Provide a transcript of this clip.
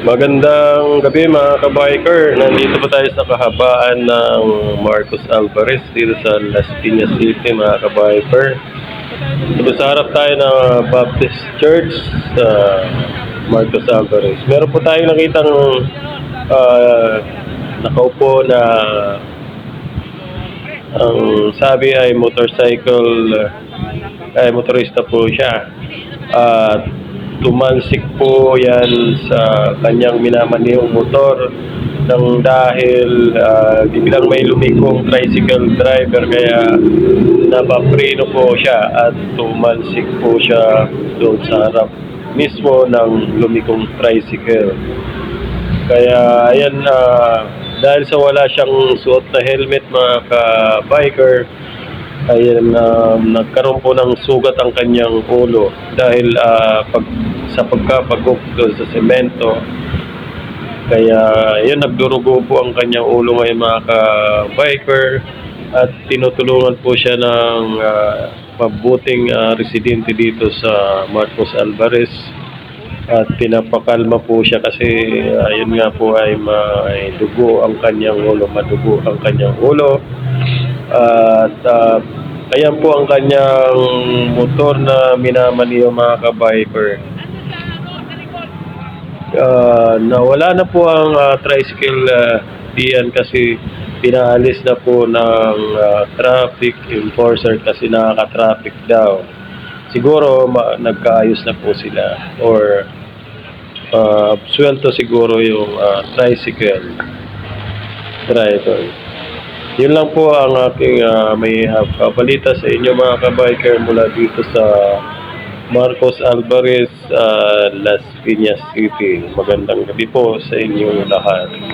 Magandang gabi mga kabiker. Nandito po tayo sa kahabaan ng Marcos Alvarez dito sa Las Piñas City mga kabiker. Dito sa harap tayo ng Baptist Church sa Marcos Alvarez. Meron po tayong nakitang ah, nakaupo na ang sabi ay motorcycle ay motorista po siya. At tumansik po yan sa kanyang minamaniyong motor nang dahil ah, biglang may lumikong tricycle driver kaya napapreno po siya at tumansik po siya doon sa harap mismo ng lumikong tricycle. Kaya ayan ah, dahil sa wala siyang suot na helmet mga ka-biker ayan na nagkaroon po ng sugat ang kanyang ulo dahil ah, pag sa pagkapagok doon sa semento. Kaya yun nagdurugo po ang kanyang ulo ngayon mga ka-biker. At tinutulungan po siya ng ah, mabuting ah, residente dito sa Marcos Alvarez. At pinapakalma po siya kasi ayun nga po ay may dugo ang kanyang ulo, madugo ang kanyang ulo. At ah, ayan po ang kanyang motor na minamaniyo mga ka-biker Ah, nawala na po ang ah, tricycle ah, diyan kasi pinaalis na po ng ah, traffic enforcer kasi nakaka-traffic daw. Siguro ma- nagkaayos na po sila or uh, sweldo siguro yung ah, tricycle driver. Yun lang po ang aking ah, may uh, balita sa inyo mga kabiker mula dito sa Marcos Alvarez, ah, Las Piñas City. Magandang gabi po sa inyong lahat.